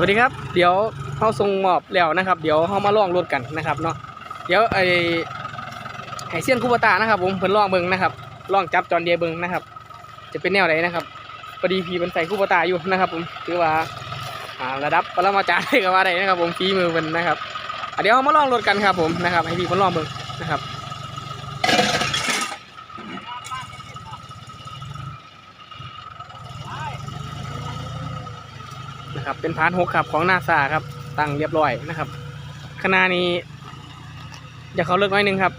วัสดีครับ เดี๋ยวเขาส่งหมอบแล้วนะครับ เดี๋ยวเขามาลองรถกันนะครับเนาะเดี๋ยวไอ้ไห้เซียนคูบตานะครับผมเพิ่นลองเบิ่งนะครับลองจับจอนเดียเบิ่งนะครับ จะเป็นแนวไหนนะครับพอดีพีมันใส่คูบตาอยู่นะครับผมถือว่าระดับปรมาจารย์ก็ว่าได้นะครับ ผมฝีมือเพิ่นนะครับเดี๋ยวเขามาลองรถกันครับผมนะครับ ให้พี่เพิ่นลองเบิ่งนะครับ นะครับ เป็นพาร์ทหกครับของนาซาครับ ตั้งเรียบร้อยนะครับขณะนี้อย่าเขาเลิกน้อยหนึงครับ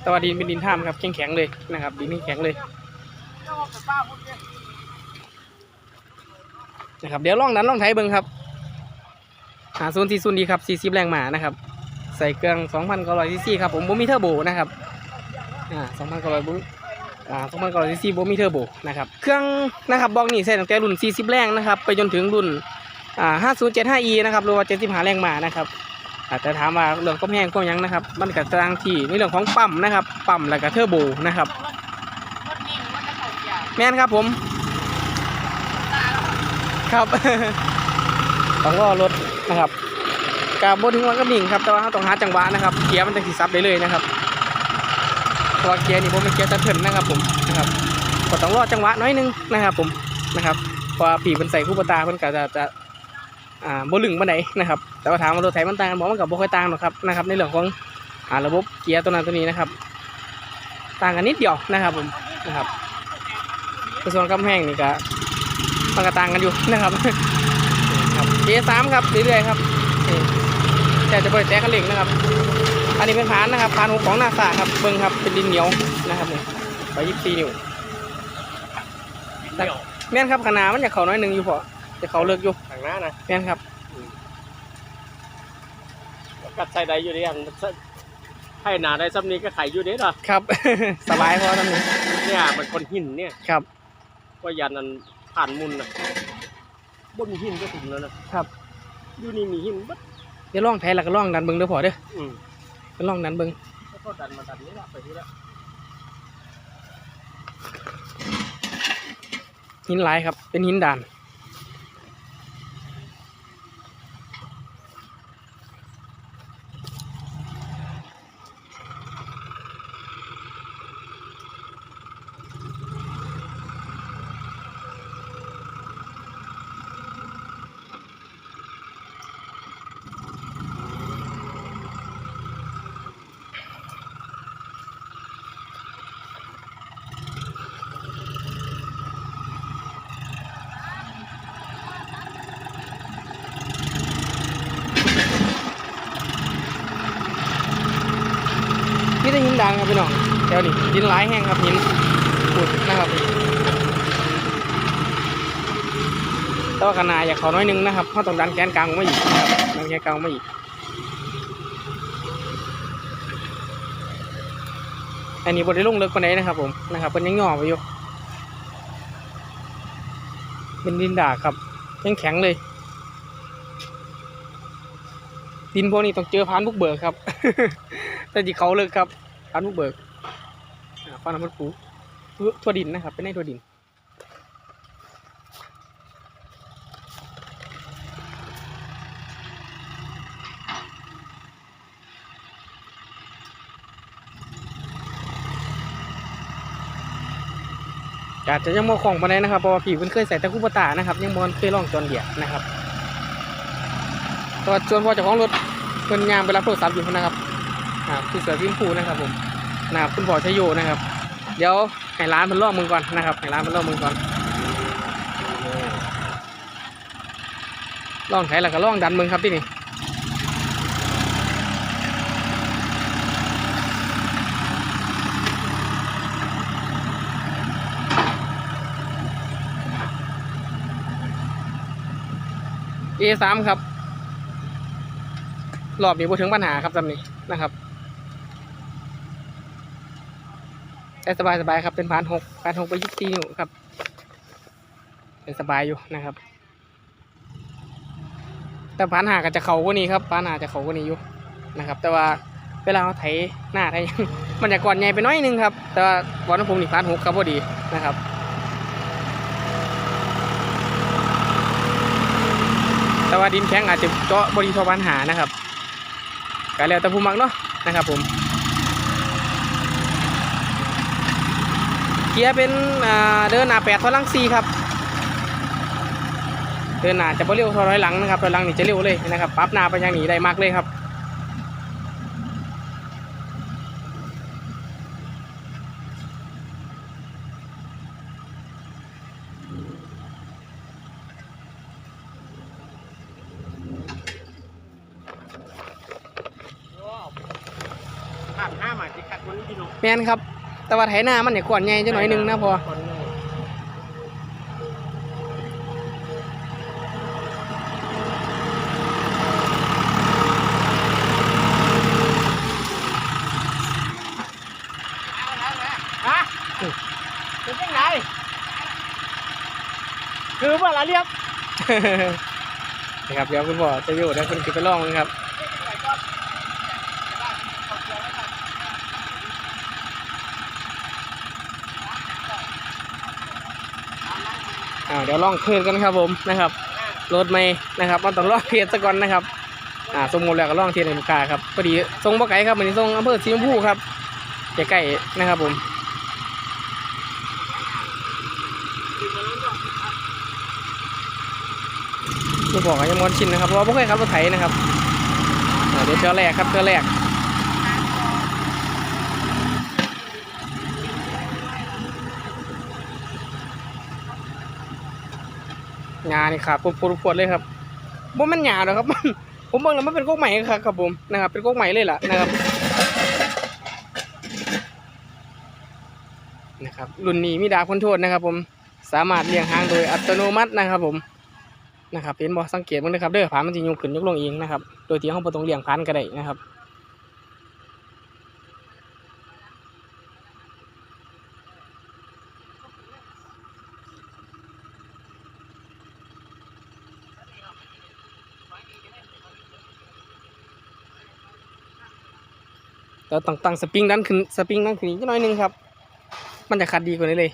แตว่าดินเป็นดินท่ามครับแข็งแข็งๆเลยนะครับ ดินนี่แข็งเลยนะครับเดี๋ยวล่องนั้นล่องไทยเบิ้งครับหาโซนที่ซุนดีครับ40แรงหมานะครับ ใส่เครื่อง2,900ซีซีครับผมบ่มีเทอร์โบนะครับอ่า2,900บุ อ่า2,900ซีซีบ่มีเทอร์โบนะครับ เครื่องนะครับบล็อกนี่ใส่ตั้งแต่รุ่น 40 แรงนะครับ ไปจนถึงรุ่นอ่า 5075e นะครับหรือว่า75แรงมานะครับอาจจะถามว่าเรื่องความแห้งความยังนะครับ มันก็ต่างที่ในเรื่องของปั๊มนะครับ ปั๊มแล้วก็เทอร์โบนะครับ แม่นครับผม ครับต้องรอรถนะครับกับบนถึงวันกับหนิงครับ แต่ว่าเราต้องหาจังหวะนะครับเกียร์มันจะสีซับได้เลยนะครับ เพราะว่าเกียร์นี่ผมเป็นเกียร์ตะเถินนะครับผมนะครับก็ต้องรอจังหวะน้อยนึงนะครับผมนะครับพราะว่าปีมันใส่คู่ปตาเพิ่นก็จะจะอ่าบ่ลึงบ่ไหนนะครับ แต่ว่าถามว่ารถไถมันต่างกันบ่มันก็บ่ค่อยต่างหรอกครับนะครับ ในเรื่องของอ่าระบบเกียร์ตัวนั้นตัวนี้นะครับ ต่างกันนิดเดียวนะครับผมนะครับในส่วนกำแพงนี่ก็มันก็ต่างกันอยู่นะครับครับเจสามครับเรื่อยๆครับแต่จะบริแตกคันเร่งนะครับ อันนี้เป็นผานนะครับผานหกของนาซาครับเบิ้งครับเป็นดินเหนียวนะครับนี่ไปยี่สิบสี่นิ้วแม่นครับขนาดมันจะเขาน้อยหนึ่งอยู่พอจะเขาเลิกอยู่ทางหน้านะแม่นครับกัดใส่ใดอยู่เดียนให้หนาได้ซ้ำนี้ก็ไข่อยู่เด้อครับ สบายพอตอนนี้เนี่ยมันคนหินเนี่ยครับว่ายันนั้นผ่านมุนนะบนหินก็ถึงแล้วนะครับ อยู่นี่มีหินบัดเดี๋ยวล่องแท้แล้วก็ล่องดันเบิ้งเด้อพอเด้ออืม ก็ล่องดันเบิ้งแล้วก็ดันมาดันนี้ละไปที่ละหินหลายครับ เป็นหินด่าน พี่น้องเดี๋ยวนี้หินหลายแห้งครับหินขุดนะครับแต่ว่าขนาดอยากขอน้อยนึงนะครับเขาะต้องดันแกนกลางออกมาอีกนะครับดันแกนกลางออกมาอีกอันนี้บนได้ลงเลิกปานใดนะครับผมนะครับเป็นยังหย่อไปอยู่เป็นดินด่าครับยังแข็งเลย ดินพวกนี้ต้องเจอพานบุกเบิกครับ แต่ที่เขาเลิกครับพานบุกเบิก ฟันน้ำมันปูทั่วดินนะครับ เป็นในทั่วดิน อาจจะยังมอของมาได้นะครับเพราะว่าผีเพิ่นเคยใส่ตะคุปตานะครับ ยังมอนเคยลองจอนเดียนะครับตัวาส่วนพอจ้าของรถเพิ่นยามไปรับโทรศัพท์อยู่นะครับคือเสือพิมพูนะครับผม นะครับคุณพ่อชยโยนะครับ เดี๋ยวให้ร้านมันล่อมึงก่อนนะครับให้ร้านมันล่อมึงก่อนล่องไถแล้วก็ล่องดันมึงครับที่นี่เอสามครับรอบนี้บ่ถึงปัญหาครับจำนี้นะครับ แต่สบายสบายครับเป็นพานหกพานหกไปยี่สิบสี่นิ้วครับเป็นสบายอยู่นะครับ แต่พานหาก็จะเขากว่านี้ครับพานหาจะเขากว่านี้อยู่นะครับ แต่ว่าเวลาเราไถหน้าไถมันจะก่อนใหญ่ไปน้อยนึงครับ แต่ว่าบอลน้ำผมนี่พานหกครับพอดีนะครับแต่ว่าดินแข็งอาจจะเจาะบริทอปัญหานะครับก็แล้วแต่ผู้มักเนาะนะครับผม เกียร์เป็นอ่าเดินหน้าแปดถอยหลังสี่ครับ เดินหน้าจะบ่เร็วเท่าถอยหลังนะครับถอยหลังนี่จะเร็วเลยนะครับปรับหน้าไปทางนี้ได้มากเลยครับผ่านห้าหมาจิคัดวันนี้พี่น้องแมนครับ แต่ว่าไถหน้ามันเนี่ยก่อนใหญ่จะหน่อยหนึงนะพอฮะเป็นยังไงคือว่าละเรียบนะครับเดี๋ยวคุณพ่อจะอยู่แล้วคุณคือไปลองนะครับอ่าเดี๋ยวลองเทสกันครับผมนะครับรถไม่นะครับมันต้องลองเทสซะก่อนนะครับอ่าสมมติแล้วก็ลองเทสในลูกค้าครับพอดีทรงบ่ไก่ครับวันนี้ทรงอำเภอสีชมพูครับใกล้ๆนะครับผมลูกบอกยังมอนชินนะครับเพราะว่าไม่เคยขับรถไถนะครับเดี๋ยวเจอแรกครับเจอแรก งานี่ขาดปวดปวดปวดเลยครับบ่แมันหยาหรอครับมันผมบอกแล้วมันเป็นก๊กใหม่ครับครับผมนะครับเป็นก๊กใหม่เลยล่ะนะครับนะครับรุ่นนี้มีดาบพ้นโทษนะครับ ผมสามารถเลี้ยงหางโดยอัตโนมัตินะครับผมนะครับเป็นบอสังเกตมั้งนะครับเด้อผานมันจะยกขึ้นยกลงเองนะครับ โดยที่ห้องประตรงเลี้ยงพันก็ได้นะครับ เราต้องตั้งสปริงดันขึ้นสปริงดันขึ้นอีกนิดหน่อยนึงครับ มันจะขัดดีกว่านี้เลย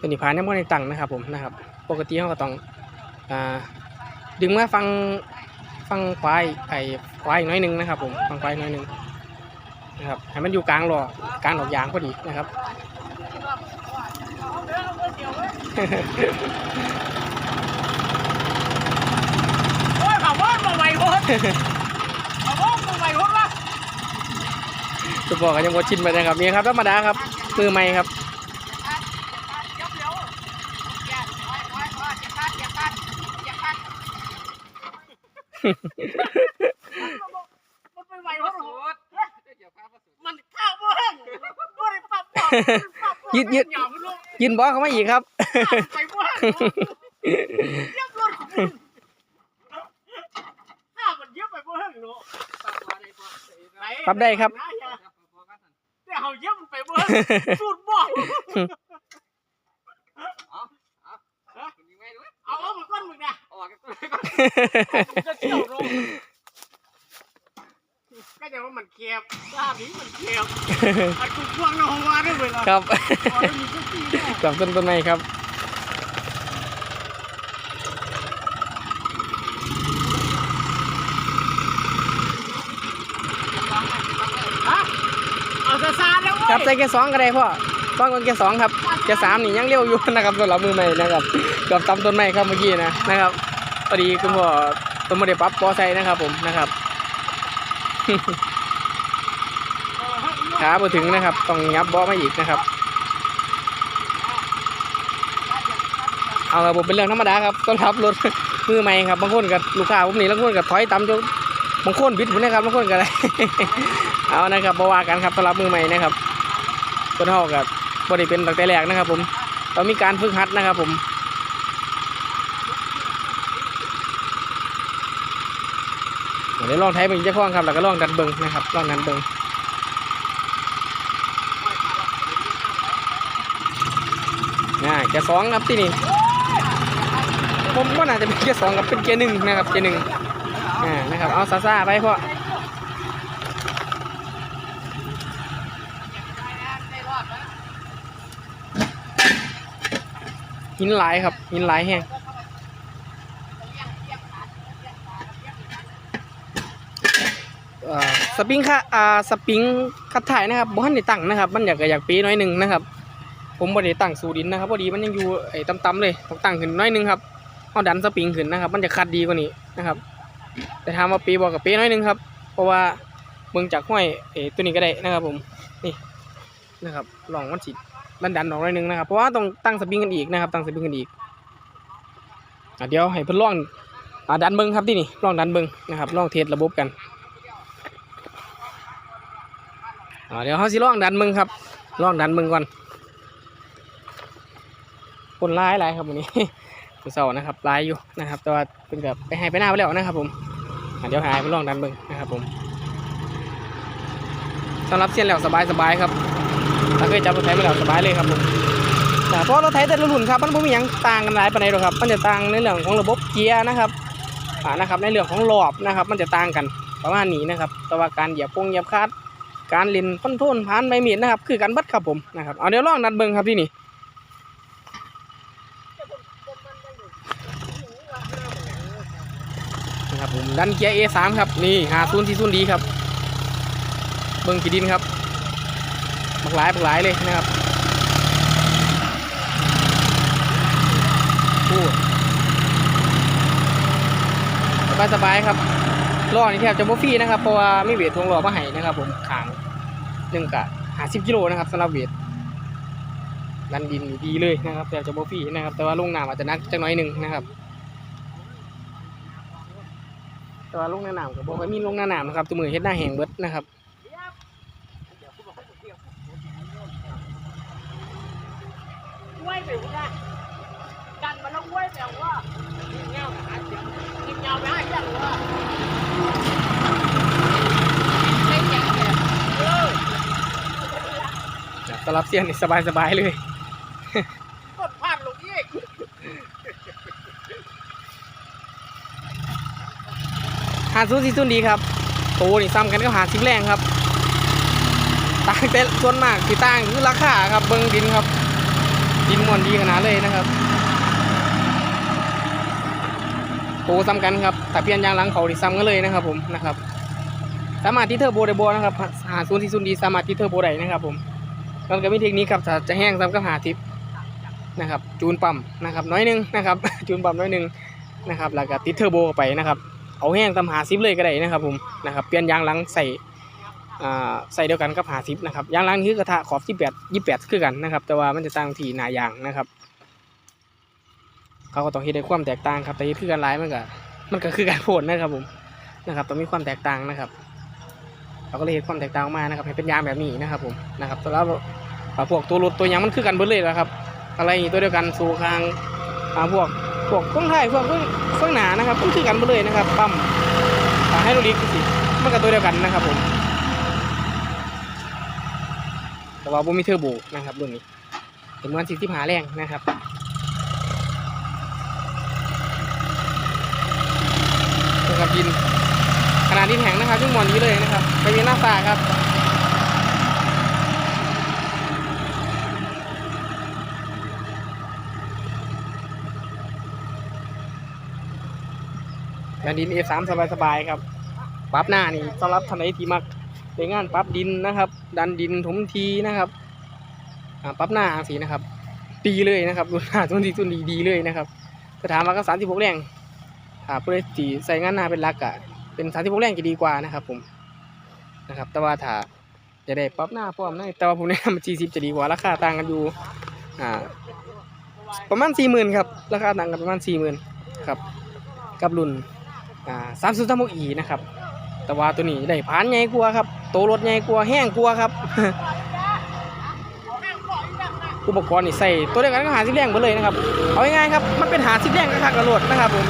ตัวนี้พานยังไม่ได้ตั้งนะครับผมนะครับ ปกติเขาก็ต้องอ่าดึงมาฟังฟังควายไอ้ควายน้อยนึงนะครับ ผมฟังควายน้อยนึงนะครับให้มันอยู่กลางหลอกลางดอกยางพอดีนะครับ โอ้ยข่าวว่ามาใหม่คนข่าวว่ามาใหม่คนละจะบอกกันยังว่าชินไปนะครับนี่ครับธรรมดาครับมือใหม่ครับมันเป็นใหม่คนมันข้าวบ่แห้งบ่ได้ปรับปรับปรับยืดยืดอย่ามันลงยินบอสเขามาอีกครับ ไปบ่แห้งเย็บรถของมึงข้ามันเย็บไปบ่แห้งเนาะปรับได้ครับ แต่เขาเย็บมันไปบ่แห้งสูตรบ่เอาเอามาก้อนมึงนะจะเที่ยวลง ก็จะว่ามันเคียบลาบนี้มันเคียบไอ้กูควงนองว่าได้เวลาครับอ๋อแล้วมีกุ๊กกี้ด้วยกับต้นต้นไม้ครับฮะเอาซาซาแล้วเว้ยครับใส่แค่สองก็ได้พ่อต้องกันแค่สองครับแค่สามนี่ยังเร็วอยู่นะครับสำหรับมือใหม่นะครับเกับตำต้นไม้ครับเมื่อกี้นะนะครับพอดีคุณพ่อต้นโมเดลปั๊บปอใส่นะครับผมนะครับ ขาพอถึงนะครับ ต้องยับเบาะมาอีกนะครับ เอาครับผมเป็นเรื่องธรรมดาครับต้อนรับรถมือใหม่ครับบางคนกับลูกค้าผมนี่บางคนกับถอยตามจนบางคนบิดผมนะครับบางคนกับอะไรเอานะครับบว่ากันครับสำหรับมือใหม่นะครับคนเท่ากับบริเป็นตั้งแต่แรกนะครับ ผมต้องมีการฝึกหัดนะครับ ผม เดี๋ยวลองไท้เป็นเจ้าของครับ แล้วก็ลองดันเบิ่งนะครับลองดันเบิ่งน่าแกสองครับที่นี่ผมว่าน่าจะเป็นเกียร์สองกับเป็นเกียร์หนึ่งนะครับเกียร์หนึ่งอ่านะครับเอาซาซาไปพ่อหินหลายครับหินหลายแห้ง สปริงค่ะอ่าสปริงคัดถ่ายนะครับบ้านได้ตั้งนะครับ มันอยากอยากปีน้อยหนึ่งนะครับ ผมบ่ได้ตั้งสูดินนะครับพอดีมันยังอยู่ไอ้ต่ำๆเลยต้องตั้งขึ้นน้อยหนึ่งครับเอาดันสปริงขึ้นนะครับ มันจะคัดดีกว่านี้นะครับ แต่ถามว่าปีบอกกับปีน้อยหนึ่งครับ เพราะว่าเบิ่งจากห้อยเอ้ตัวนี้ก็ได้นะครับ ผมนี่นะครับลองมันสิดันดันๆออกน้อยหนึ่งนะครับเพราะว่าต้องตั้งสปริงกันอีกนะครับ ตั้งสปริงกันอีกอะเดี๋ยวให้เพิ่อนลองอ่าดันเบิ่งครับที่นี่ลองดันเบิ่งนะครับลองเทสระบบกันอ่า เดี๋ยวเขาสิลองดันเบิ่งครับลองดันเบิ่งก่อน คนร้ายหลายครับวันนี้ผู้เศร้านะครับร้ายอยู่นะครับ แต่ว่าเป็นแบบไปให้ไปหน้าไปแล้วนะครับ ผมเดี๋ยวหายไปลองดันเบิ่งนะครับ ผมสำหรับเสียนแล้วสบายสบายครับถ้าเคยจับรถไถมาแล้วสบายเลยครับผมแต่เพราะรถไถแต่ละรุ่นครับมันไม่มีหยังต่างกันหลายปานใดหรอกครับ มันจะต่างในเรื่องของระบบเกียร์นะครับอ่านะครับในเรื่องของรอบนะครับ มันจะต่างกันประมาณนี้นะครับ แต่ว่าการเหยียบปงเหยียบคลัด การเล่นคอนโทรลผ่านใบมีดนะครับ คือการบัดครับผมนะครับเอาเดี๋ยวลองดันเบิ่งครับที่นี่นะครับผมดันเกียร์ A3 ครับนี่หาซูนที่ซูนดีครับ เบิ้งกีดินครับบักหลายบักหลายเลยนะครับพูดสบายสบายครับ ล้อนี่แทบจะบ่ฟรีนะครับเพราะว่าไม่เวททวงล้อมาให้นะครับผมขางหนึ่งกะหาสิบกิโลนะครับสำหรับเวทดันดินดีเลยนะครับแทบจะบ่ฟรีนะครับ แต่ว่าลงน้ำอาจจะนักจักน้อยหนึ่งนะครับ แต่ว่าลงหน้าหนาวก็บอกว่ามีลงหน้าหนาวนะครับตัวมือเฮ็ดหน้าแห้งเบิดนะครับห้วยไปหัวหน้าดันมาแล้วห้วยแบบว่ายิงเงาหาเสียงยิงเงาไปหาเสียงว่าไม่แข็งเลยเออ สำหรับเสียนนี่สบายสบายๆเลย กดพลาดลงอีกหาซูซีซุนดีครับโตนี่ซ้ำกันก็หาสิบแรงครับต่างแต่ส่วนมากที่ต่างคือราคาครับเบิ้งดินครับดินมวนดีขนาดเลยนะครับโตซ้ำกันครับแต่เปลี่ยนยางหลังเขาที่ซ้ำกันเลยนะครับ ผมนะครับ สามารถที่เทอร์โบได้โบนะครับหาซูนซีซุนดีสามารถที่เทอร์โบได้นะครับผม มันก็มีเทคนิคครับถ้าจะแห้งซ้ำก็หาทิปนะครับ จูนปั๊มนะครับน้อยหนึงนะครับ จูนปั๊มน้อยหนึงนะครับแล้วก็ติดเทอร์โบไปนะครับเอาแห้งตำหาซิปเลยก็ได้นะครับผมนะครับเปลี่ยนยางหลังใส่ใส่เดียวกันกับหาซิปนะครับยางหลังนี่คือกระทะขอบที่แปดยี่แปดคือกันนะครับ แต่ว่ามันจะต่างที่หนายางนะครับ เขาก็ต้องเฮ็ดให้ความแตกต่างครับแต่เฮ็ดคือกันหลายมันก็มันก็คือการโพดนะครับผมนะครับต้องมีความแตกต่างนะครับ เราก็เลยเห็นความแตกต่างออกมานะครับให้เป็นยางแบบนี้นะครับผมนะครับแล้วอ่าพวกตัวรถตัวยางมันคือกันเบิดเลยนะครับ อะไรตัวเดียวกันสู่คางอ่าพวกพวกเครื่องไทยพวกเครื่องเครื่องหนานะครับมันคือกันเบิดเลยนะครับปั๊มอ่าไฮโดรลิกสิมันก็ตัวเดียวกันนะครับผมแต่ว่าบ่มีเทอร์โบนะครับรุ่นนี้เป็นวันสิบที่หาแรงนะครับนะครับดิน นาดดินแห้งนะครับยุ่งมอนนี้เลยนะครับไปมีหน้าตาครับงานดิน F3 สบายๆครับปั๊บหน้านี่สำหรับท่านใดที่มักเป็นงานปั๊บดินนะครับ ดันดินถมทีนะครับปั๊บหน้าสีนะครับ ดีเลยนะครับรุ่นหน้าทุนดีทุนดีดีเลยนะครับสถามาก็สามสิบหกแรงถ้าเพื่อที่ใส่งานหน้าเป็นลักอะ เป็นสามสิบหกแรงจะดีกว่านะครับ ผมนะครับ แต่ว่าถ้าจะได้ปรับหน้าพร้อมนะแต่ว่าผมแนะนำสี่สิบจะดีกว่าราคาต่างกันอยู่อ่าประมาณสี่หมื่นครับราคาต่างกันประมาณสี่หมื่นครับกับรุ่นอ่าสามสิบสามอีนะครับ แต่ว่าตัวนี้ได้ผ่านใหญ่กว่าครับโตรถใหญ่กว่าแห้งกว่าครับอุปกรณ์นี่ใส่ตัวเดียวกันก็หาสิบแรงหมดเลยนะครับ เอาง่ายๆครับ มันเป็นหาสิบแรงกระทากระโดดนะครับผม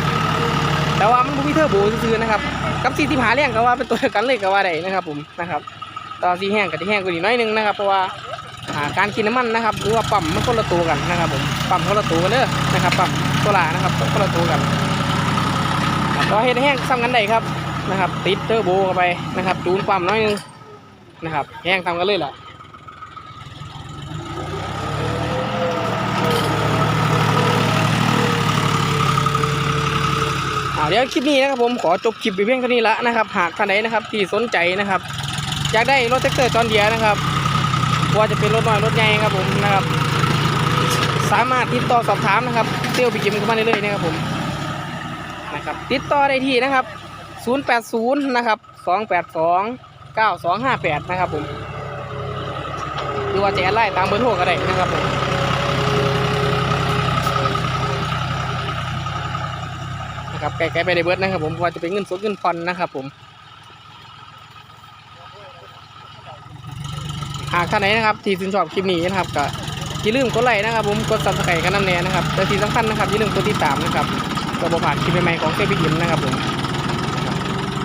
แต่ว่ามันบ่มีเทอร์โบซื่อนะครับกับสีที่หาแรงก็ว่าเป็นตัวกันเลยก็ว่าได้นะครับผมนะครับตอนสีแห้งกับที่แห้งกว่านี้น้อยหนึงนะครับเพราะว่าการกินน้ำมันนะครับหรือว่าปั๊มมันคนละตัวกันนะครับผมปั๊มคนละตัวกันเด้อนะครับปั๊มโซลานะครับคนละตัวกันก็เฮ็ดแห้งซ้ำกันได้ครับนะครับ ติดเทอร์โบเข้าไปนะครับจูนปั๊มน้อยหนึงนะครับแห้งทำกันเลยแหละ เดี๋ยวคลิปนี้นะครับผมขอจบคลิปไปเพียงเท่านี้ละนะครับ หากท่านใดนะครับที่สนใจนะครับอยากได้รถแท็กเตอร์จอนเดียนะครับว่าจะเป็นรถน้อยรถใหญ่ครับผมนะครับ สามารถติดต่อสอบถามนะครับเซลล์ไปกิมเข้ามาได้เลยๆนะครับผมนะครับติดต่อได้ที่นะครับ 080 นะครับ 282 9258 นะครับผมหรือว่าจะแอดไลน์ตามเบอร์โทรก็ได้นะครับผม นะครับไกลๆไปในเบิร์ดนะครับ ผมว่าจะเป็นเงินสดเงินผ่อนนะครับ ผม หากท่านไหนนะครับ ที่ชื่นชอบคลิปนี้นะครับก็อย่าลืมกดไลค์นะครับ ผมกดซับสไครต์กันน้ำแน่นะครับแต่ที่สำคัญนะครับอย่าลืมกดติดตามนะครับก็บผ่านคลิปใหม่ๆของเซฟิกิมนะครับ ผม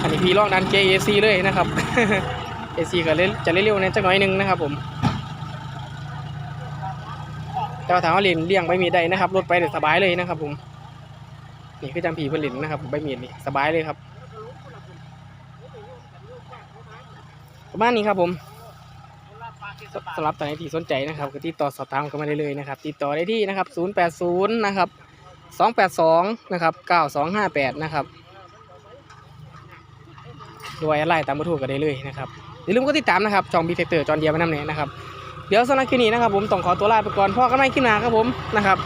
อันนี้พี่ลองดัน JAC เลยนะครับ AC ก็เลยจะเร็วๆในจักหน่อยหนึงนะครับ ผมแต่ว่าถามว่าเรียนเลี่ยงใบมีดได้นะครับรถไปได้สบายเลยนะครับ ผม นี่คือจังผีเพื่นเลินนะครับใบมีดนี่สบายเลยครับ ประมาณนี้ครับผมสสำหรับตอนนี้ที่สนใจนะครับก็ติดต่อสอบถามกันมาได้เลยนะครับ ติดต่อได้ที่นะครับ 080 นะครับ 282 นะครับ 9258 นะครับโดยไล่ตามเบอร์โทรกันได้เลยนะครับอย่าลืมกดติดตามนะครับช่องบีเฟกเตอร์จอนเดียมานำเนี่ยนะครับ เดี๋ยวสำหรับคลิปนี้นะครับผมต้องขอตัวลาไปก่อนพ่อกันไม่คลิปหน้าครับผมนะครับ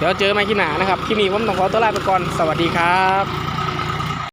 เดี๋ยวเจอไม่คลิปหนานะครับคลิปนี้ผมต้องขอตัวลาไปก่อนสวัสดีครับ